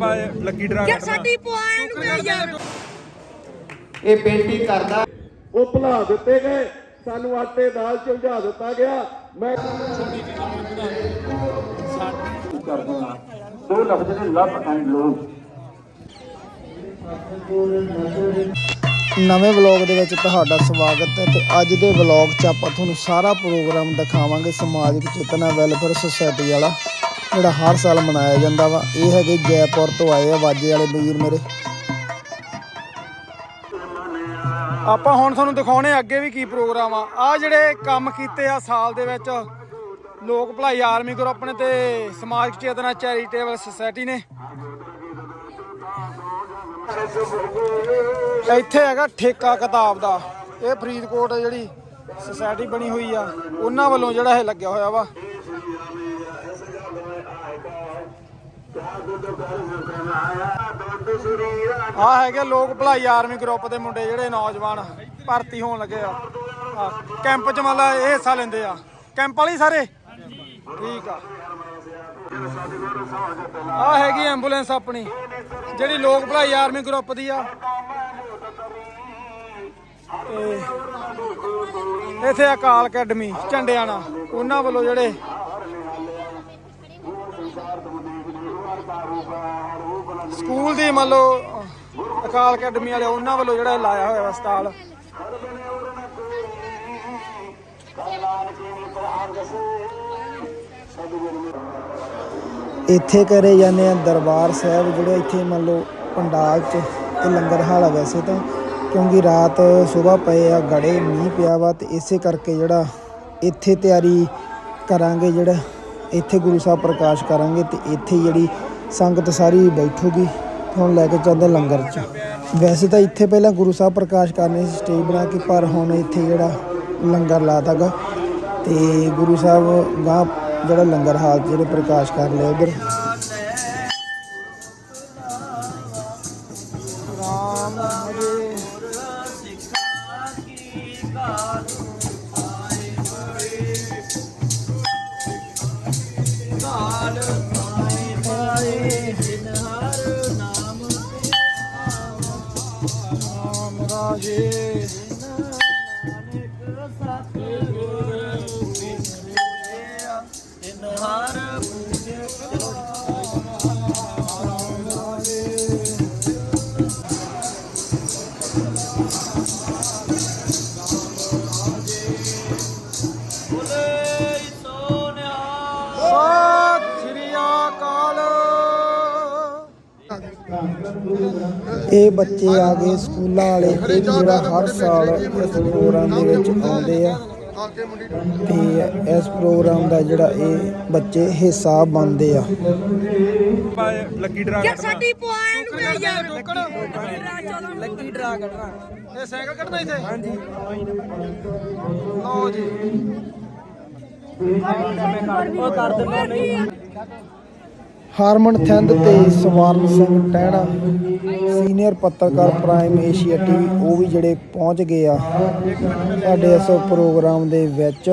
Lucky draw ਯਾਰ ਸਾਡੀ point ਤੇ ਯਾਰ ਇਹ ਬੇਨਤੀ ਕਰਦਾ ਉਹ ਭੁਲਾ ਦਿੱਤੇ ਗਏ। ਸਾਨੂੰ ਆਟੇ ਨਾਲ ਝੁਲਝਾ ਦਿੱਤਾ ਗਿਆ। ਮੈਂ ਕਰਦੇ ਦੋ ਲਫ਼ਜ਼ ਨੇ ਲਵ ਐਂਡ ਲੋਵ ਨਵੇਂ ਵਲੌਗ ਦੇ ਵਿੱਚ ਤੁਹਾਡਾ ਸਵਾਗਤ ਹੈ ਤੇ ਅੱਜ ਦੇ ਵਲੌਗ 'ਚ ਆਪਾਂ ਤੁਹਾਨੂੰ ਸਾਰਾ ਪ੍ਰੋਗਰਾਮ ਦਿਖਾਵਾਂਗੇ ਸਮਾਜਿਕ ਚੇਤਨਾ ਵੈਲਫੇਅਰ ਸੁਸਾਇਟੀ ਵਾਲਾ, ਜਿਹੜਾ ਹਰ ਸਾਲ ਮਨਾਇਆ ਜਾਂਦਾ ਵਾ। ਇਹ ਹੈਗੇ ਜੈਪੁਰ ਤੋਂ ਆਏ ਆ ਵਾਜੇ ਵਾਲੇ ਵੀਰ ਮੇਰੇ। ਆਪਾਂ ਹੁਣ ਤੁਹਾਨੂੰ ਦਿਖਾਉਣੇ ਅੱਗੇ ਵੀ ਕੀ ਪ੍ਰੋਗਰਾਮ ਆ। ਆ ਜਿਹੜੇ ਕੰਮ ਕੀਤੇ ਆ ਸਾਲ ਦੇ ਵਿੱਚ, ਲੋਕ ਭਲਾਈ ਆਰਮੀ ਗਰੁੱਪ ਨੇ ਤੇ ਸਮਾਜਿਕ ਚੇਤਨਾ ਚੈਰੀਟੇਬਲ ਸੁਸਾਇਟੀ ਨੇ। ਇੱਥੇ ਹੈਗਾ ਠੇਕਾ ਕਿਤਾਬ ਦਾ। ਇਹ ਫਰੀਦਕੋਟ ਜਿਹੜੀ ਸੁਸਾਇਟੀ ਬਣੀ ਹੋਈ ਆ, ਉਹਨਾਂ ਵੱਲੋਂ ਜਿਹੜਾ ਇਹ ਲੱਗਿਆ ਹੋਇਆ ਵਾ। ਆ ਹੈਗੇ ਲੋਕ ਭਲਾਈ ਆਰਮੀ ਗਰੁੱਪ ਦੇ ਮੁੰਡੇ, ਜਿਹੜੇ ਨੌਜਵਾਨ ਭਰਤੀ ਹੋਣ ਲੱਗੇ ਆ। ਕੈਂਪ 'ਚ ਮਤਲਬ ਇਹ ਹਿੱਸਾ ਲੈਂਦੇ ਆ। ਕੈਂਪ ਵਾਲੀ ਸਾਰੇ? ਠੀਕ ਆ। ਆ ਹੈਗੀ ਐਂਬੂਲੈਂਸ ਆਪਣੀ। ਜਿਹੜੀ ਲੋਕ ਭਲਾਈ ਆਰਮੀ ਗਰੁੱਪ ਦੀ ਆ। ਇੱਥੇ ਅਕਾਲ ਅਕੈਡਮੀ, ਝੰਡਿਆਣਾ, ਉਹਨਾਂ ਵੱਲੋਂ ਜਿਹੜੇ ਸਕੂਲ ਦੀ ਮੰਨ ਲਓ, ਅਕਾਲ ਅਕੈਡਮੀ ਵਾਲੇ ਉਹਨਾਂ ਵੱਲੋਂ ਜਿਹੜਾ ਲਾਇਆ ਹੋਇਆ ਵਾ ਸਟਾਲ। ਇੱਥੇ ਕਰੇ ਜਾਂਦੇ ਆ ਦਰਬਾਰ ਸਾਹਿਬ ਜਿਹੜੇ ਇੱਥੇ ਮੰਨ ਲਓ ਪੰਡਾਲ 'ਚ ਤੇ ਲੰਗਰ ਹਾਲ ਆ ਵੈਸੇ ਤਾਂ, ਕਿਉਂਕਿ ਰਾਤ ਸਵੇਰ ਪਏ ਆ, ਗੜੇ ਮੀਂਹ ਪਿਆ ਵਾ ਤੇ ਇਸੇ ਕਰਕੇ ਜਿਹੜਾ ਇੱਥੇ ਤਿਆਰੀ ਕਰਾਂਗੇ ਜਿਹੜਾ ਇੱਥੇ ਗੁਰੂ ਸਾਹਿਬ ਪ੍ਰਕਾਸ਼ ਕਰਾਂਗੇ ਤੇ ਇੱਥੇ ਜਿਹੜੀ ਸੰਗਤ ਸਾਰੀ ਬੈਠੂਗੀ ਹੁਣ ਲੈ ਕੇ ਚੱਲਦੇ ਲੰਗਰ 'ਚ। ਵੈਸੇ ਤਾਂ ਇੱਥੇ ਪਹਿਲਾਂ ਗੁਰੂ ਸਾਹਿਬ ਪ੍ਰਕਾਸ਼ ਕਰਨੇ ਸੀ ਸਟੇਜ ਬਣਾ ਕੇ, ਪਰ ਹੁਣ ਇੱਥੇ ਜਿਹੜਾ ਲੰਗਰ ਲਾਤਾਗਾ ਤੇ ਗੁਰੂ ਸਾਹਿਬ ਗਾਂ ਜਿਹੜਾ ਲੰਗਰ ਹਾਲ ਜਿਹੜੇ ਪ੍ਰਕਾਸ਼ ਕਰ ਲਿਆ ਉਧਰ। ਰਾਮ ਇਹ ਬੱਚੇ ਆ ਗਏ ਸਕੂਲਾਂ ਵਾਲੇ ਇਹ ਵੀ ਜਿਹੜਾ ਹਰ ਸਾਲ ਇਸ ਪ੍ਰੋਗਰਾਮ ਦੇ ਵਿੱਚ ਆਉਂਦੇ ਆ। ਤੇ ਇਸ ਪ੍ਰੋਗਰਾਮ ਦਾ ਜਿਹੜਾ ਇਹ ਬੱਚੇ ਹਿੱਸਾ ਬਣਦੇ ਆ। ਲੱਕੀ ਡਰਾ ਯਾਰ ਸਾਡੀ ਪੁਆਇੰਟ ਤੇ ਯਾਰ ਲੱਕੀ ਡਰਾ ਕੱਢਣਾ। ਇਹ ਸਾਈਕਲ ਕੱਢਣਾ ਇੱਥੇ? ਹਾਂਜੀ। ਲਓ ਜੀ। ਹਾਰਮਨ ਥੰਦ ਤੇ ਸਵਾਰਨ ਸਿੰਘ ਟਹਿਣਾ, ਸੀਨੀਅਰ ਪੱਤਰਕਾਰ ਪ੍ਰਾਈਮ ਏਸ਼ੀਆ ਟੀਵੀ, ਉਹ ਵੀ ਜਿਹੜੇ ਪਹੁੰਚ ਗਏ ਆ ਸਾਡੇ ਇਸ ਪ੍ਰੋਗਰਾਮ ਦੇ ਵਿੱਚ।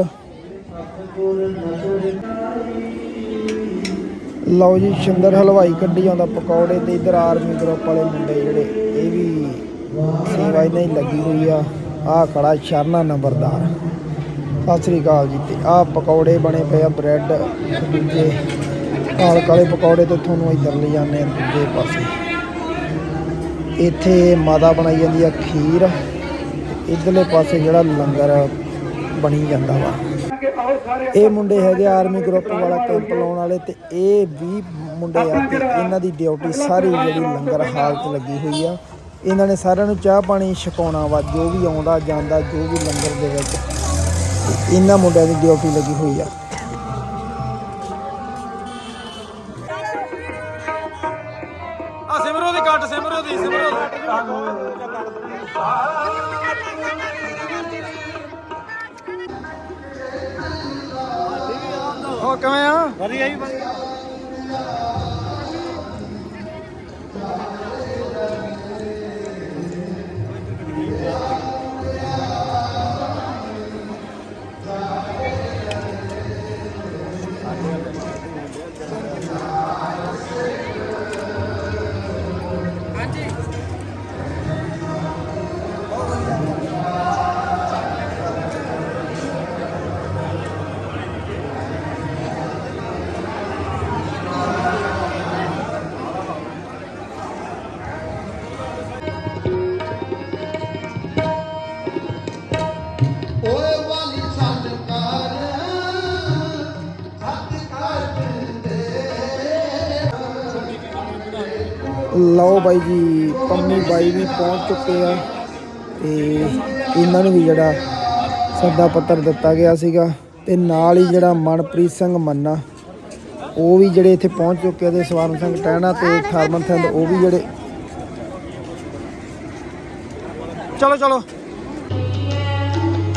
ਲਓ ਜੀ, ਸ਼ਿੰਦਰ ਹਲਵਾਈ ਕੱਢੀ ਜਾਂਦਾ ਪਕੌੜੇ ਤੇ ਇਧਰ ਆਰਮੀ ਗਰੁੱਪ ਵਾਲੇ ਮੁੰਡੇ ਜਿਹੜੇ, ਇਹ ਵੀ ਸੇਵਾ ਇਹਨਾਂ ਹੀ ਲੱਗੀ ਹੋਈ ਆ। ਆਹ ਖੜਾ ਸ਼ਰਨਾ ਨੰਬਰਦਾਰ। ਸਤਿ ਸ੍ਰੀ ਅਕਾਲ ਜੀ, ਤੇ ਆਹ ਪਕੌੜੇ ਬਣੇ ਪਏ ਆ, ਬ੍ਰੈਡ ਦੂਜੇ ਕਾਲ ਕਾਲੇ ਪਕੌੜੇ ਤੇ ਤੁਹਾਨੂੰ ਇੱਧਰ ਲੈ ਜਾਂਦੇ ਆ ਦੂਜੇ ਪਾਸੇ। ਇੱਥੇ ਮਾਤਾ ਬਣਾਈ ਜਾਂਦੀ ਆ ਖੀਰ। ਤੇ ਇਧਰਲੇ ਪਾਸੇ ਜਿਹੜਾ ਲੰਗਰ ਬਣੀ ਜਾਂਦਾ ਵਾ। ਇਹ ਮੁੰਡੇ ਹੈਗੇ ਆਰਮੀ ਗਰੁੱਪ ਵਾਲਾ ਕੈਂਪ ਲਾਉਣ ਵਾਲੇ ਤੇ ਇਹ 20 ਮੁੰਡੇ ਆ ਤੇ ਇਹਨਾਂ ਦੀ ਡਿਊਟੀ ਸਾਰੀ ਜਿਹੜੀ ਲੰਗਰ ਹਾਲਤ ਲੱਗੀ ਹੋਈ ਆ। ਇਹਨਾਂ ਨੇ ਸਾਰਿਆਂ ਨੂੰ ਚਾਹ ਪਾਣੀ ਛਕਾਉਣਾ ਵਾ, ਜੋ ਵੀ ਆਉਂਦਾ ਜਾਂਦਾ, ਜੋ ਵੀ ਲੰਗਰ ਦੇ ਵਿੱਚ ਇਹਨਾਂ ਮੁੰਡਿਆਂ ਦੀ ਡਿਊਟੀ ਲੱਗੀ ਹੋਈ ਆ। ਹੋ ਕਿਵੇਂ ਆ? ਵਧੀਆ ਹੀ ਲਓ ਬਾਈ ਜੀ ਪੰਮੀ ਬਾਈ ਵੀ ਪਹੁੰਚ ਚੁੱਕੇ ਆ। ਤੇ ਇਹਨਾਂ ਨੂੰ ਵੀ ਜਿਹੜਾ ਸੱਦਾ ਪੱਤਰ ਦਿੱਤਾ ਗਿਆ ਸੀਗਾ। ਤੇ ਨਾਲ ਹੀ ਜਿਹੜਾ ਮਨਪ੍ਰੀਤ ਸਿੰਘ ਮੰਨਾ ਉਹ ਵੀ ਜਿਹੜੇ ਇੱਥੇ ਪਹੁੰਚ ਚੁੱਕੇ ਤੇ ਸਵਰਨ ਸਿੰਘ ਟਹਿਣਾ ਤੇ ਥਰਮਨ ਸਿੰਘ ਉਹ ਵੀ ਜਿਹੜੇ ਚਲੋ ਚਲੋ।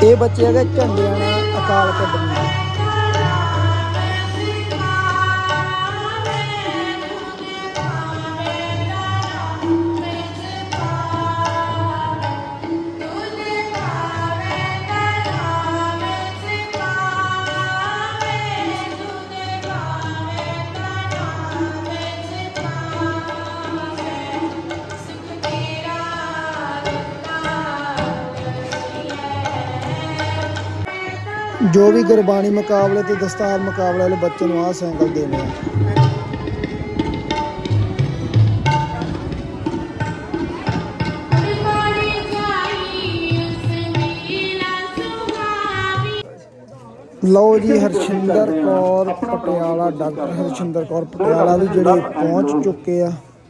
ਇਹ ਬੱਚੇ ਹੈਗੇ ਝੰਡਿਆਣਾ ਅਕਾਲ ਅਕੈਡਮੀ ਜੋ ਵੀ ਗੁਰਬਾਣੀ ਮੁਕਾਬਲੇ ਤੇ ਦਸਤਾਰ ਮੁਕਾਬਲੇ ਵਾਲੇ ਬੱਚੇ ਨੂੰ ਆਹ ਸਾਈਕਲ ਦੇਣੇ ਆ। ਲਓ ਜੀ, ਹਰਸ਼ਿੰਦਰ ਕੌਰ ਪਟਿਆਲਾ, ਡਾਕਟਰ ਹਰਸ਼ਿੰਦਰ ਕੌਰ ਪਟਿਆਲਾ ਵੀ ਜਿਹੜੇ ਪਹੁੰਚ ਚੁੱਕੇ ਆ।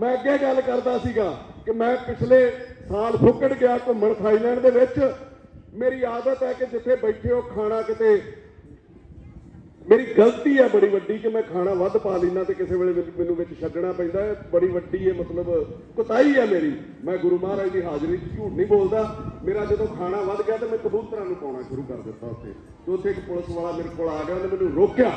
ਮੈਂ ਅੱਗੇ ਗੱਲ ਕਰਦਾ ਸੀਗਾ ਕਿ ਮੈਂ ਪਿਛਲੇ ਸਾਲ ਫੁੱਕੜ ਗਿਆ ਘੁੰਮਣ ਥਾਈਲੈਂਡ ਦੇ ਵਿੱਚ। ਮੇਰੀ ਆਦਤ ਹੈ ਕਿ ਜਿੱਥੇ ਬੈਠੇ ਹੋ ਖਾਣਾ ਕਿਤੇ। ਮੇਰੀ ਗਲਤੀ ਹੈ ਬੜੀ ਵੱਡੀ ਕਿ ਮੈਂ ਖਾਣਾ ਵੱਧ ਪਾ ਲੈਣਾ ਤੇ ਕਿਸੇ ਵੇਲੇ ਮੈਨੂੰ- ਵਿੱਚ ਛੱਡਣਾ ਪੈਂਦਾ ਹੈ। ਬੜੀ ਵੱਡੀ ਹੈ ਮਤਲਬ ਕੁਤਾਈ ਹੈ ਮੇਰੀ। ਮੈਂ ਗੁਰੂ ਮਹਾਰਾਜ ਦੀ ਹਾਜ਼ਰੀ 'ਚ ਝੂਠ ਨਹੀਂ ਬੋਲਦਾ। ਮੇਰਾ ਜਦੋਂ ਖਾਣਾ ਵੱਧ ਗਿਆ ਤੇ ਮੈਂ ਕਬੂਤਰਾਂ ਨੂੰ ਪਾਉਣਾ ਸ਼ੁਰੂ ਕਰ ਦਿੱਤਾ ਉੱਥੇ। ਤੇ ਉੱਥੇ ਇੱਕ ਪੁਲਿਸ ਵਾਲਾ ਮੇਰੇ ਕੋਲ ਆ ਗਿਆ ਉਹਨੇ ਮੈਨੂੰ ਰੋਕਿਆ।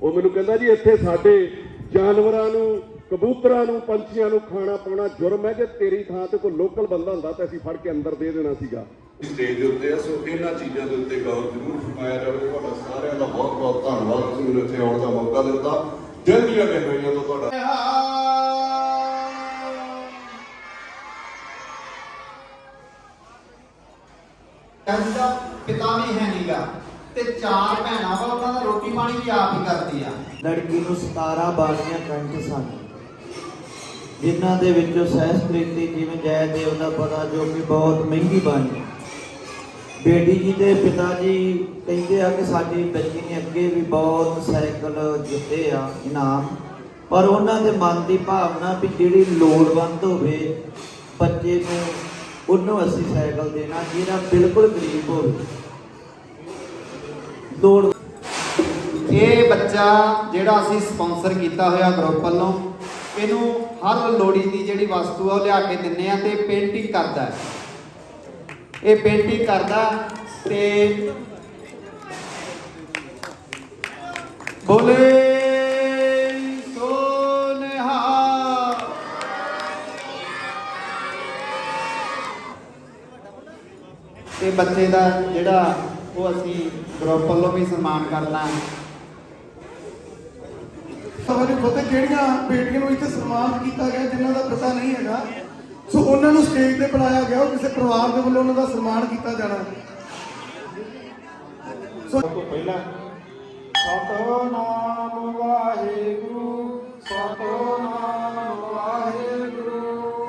ਉਹ ਮੈਨੂੰ ਕਹਿੰਦਾ ਜੀ, ਇੱਥੇ ਸਾਡੇ ਜਾਨਵਰਾਂ ਨੂੰ ਕਬੂਤਰਾਂ ਨੂੰ ਪੰਛੀਆਂ ਨੂੰ ਖਾਣਾ ਪਾਉਣਾ ਜੁਰਮ ਹੈ ਜੇ ਤੇਰੀ ਥਾਂ ਤੇ ਕੋਈ ਲੋਕਲ ਬੰਦਾ ਹੁੰਦਾ ਤਾਂ ਅਸੀਂ ਫੜ ਕੇ ਅੰਦਰ ਦੇ ਦੇਣਾ ਸੀਗਾ। ਸਟੇਜ ਦੇ ਉੱਤੇ ਸੋ ਇਹਨਾਂ ਚੀਜ਼ਾਂ ਦੇ ਉੱਤੇ ਗੌਰ ਜ਼ਰੂਰ ਫਰਮਾਇਆ ਜਾਵੇ। ਤੁਹਾਡਾ ਸਾਰਿਆਂ ਦਾ ਬਹੁਤ ਬਹੁਤ ਧੰਨਵਾਦ। ਤੁਸੀਂ ਮੈਨੂੰ ਇੱਥੇ ਆਉਣ ਦਾ ਮੌਕਾ ਦਿੱਤਾ। ਦਿਲ ਦੀਆਂ ਗਹਿਰਾਈਆਂ ਤੋਂ ਤੁਹਾਡਾ। ਕਹਿੰਦਾ ਪਿਤਾ ਵੀ ਹੈ ਨੀਗਾ ਤੇ ਚਾਰ ਭੈਣਾਂ ਵਾ ਉਹਨਾਂ ਦਾ ਰੋਟੀ ਪਾਣੀ ਵੀ ਆਪ ਹੀ ਕਰਦੀ ਆ। ਲੜਕੀ ਨੂੰ 17 ਬਾਲੀਆਂ ਕੰਠ ਸਨ। ਜਿਨ੍ਹਾਂ ਦੇ ਵਿੱਚੋਂ ਸਹਿਸਕ੍ਰਿਤੀ ਜਿਵੇਂ ਜੈਦੇਵ ਦਾ ਪਤਾ ਜੋ ਕਿ ਬਹੁਤ ਮਹਿੰਗੀ ਬਾਣੀ ਬੇਟੀ ਜੀ ਦੇ ਪਿਤਾ ਜੀ ਕਹਿੰਦੇ ਆ ਕਿ ਸਾਡੀ ਬੱਚੀ ਨੇ ਅੱਗੇ ਵੀ ਬਹੁਤ ਸਾਈਕਲ ਜਿੱਤੇ ਆ, ਇਨਾਮ। ਪਰ ਉਹਨਾਂ ਦੇ ਮਨ ਦੀ ਭਾਵਨਾ ਵੀ ਜਿਹੜੀ ਲੋੜਵੰਦ ਹੋਵੇ, ਬੱਚੇ ਨੂੰ ਉਹਨੂੰ ਅਸੀਂ ਸਾਈਕਲ ਦੇਣਾ, ਜਿਹੜਾ ਬਿਲਕੁਲ ਗਰੀਬ ਹੋਵੇ। ਲੋੜ ਇਹ ਬੱਚਾ ਜਿਹੜਾ ਅਸੀਂ ਸਪਾਂਸਰ ਕੀਤਾ ਹੋਇਆ ਗਰੁੱਪ ਵੱਲੋਂ ਇਹਨੂੰ ਹਰ ਲੋੜੀ ਦੀ ਜਿਹੜੀ ਵਸਤੂ ਆ ਉਹ ਲਿਆ ਕੇ ਦਿੰਨੇ ਆ ਤੇ ਪੇਂਟਿੰਗ ਕਰਦਾ ਇਹ ਪੇਂਟਿੰਗ ਕਰਦਾ ਤੇ ਬੋਲੇ, ਸੋਨਹਾ। ਤੇ ਬੱਚੇ ਦਾ ਜਿਹੜਾ ਉਹ ਅਸੀਂ ਗਰੁੱਪ ਵੱਲੋਂ ਵੀ ਸਨਮਾਨ ਕਰਨਾ ਤੁਹਾਨੂੰ ਪਤਾ ਕਿਹੜੀਆਂ ਬੇਟੀਆਂ ਨੂੰ ਇੱਥੇ ਸਨਮਾਨਿਤ ਕੀਤਾ ਗਿਆ ਜਿਨ੍ਹਾਂ ਦਾ ਪਤਾ ਨਹੀਂ ਹੈਗਾ। ਸੋ ਉਹਨਾਂ ਨੂੰ ਸਟੇਜ ਤੇ ਬੁਲਾਇਆ ਗਿਆ ਉਹ ਕਿਸੇ ਪਰਿਵਾਰ ਦੇ ਵੱਲੋਂ ਉਹਨਾਂ ਦਾ ਸਨਮਾਨ ਕੀਤਾ ਜਾਣਾ। ਸੋ ਪਹਿਲਾਂ ਸਤਨਾਮ ਵਾਹਿਗੁਰੂ ਸਤਨਾਮ ਵਾਹਿਗੁਰੂ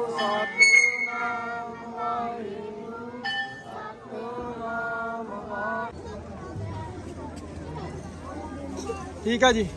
ਸਤਨਾਮ ਵਾਹਿਗੁਰੂ ਠੀਕ ਆ ਜੀ।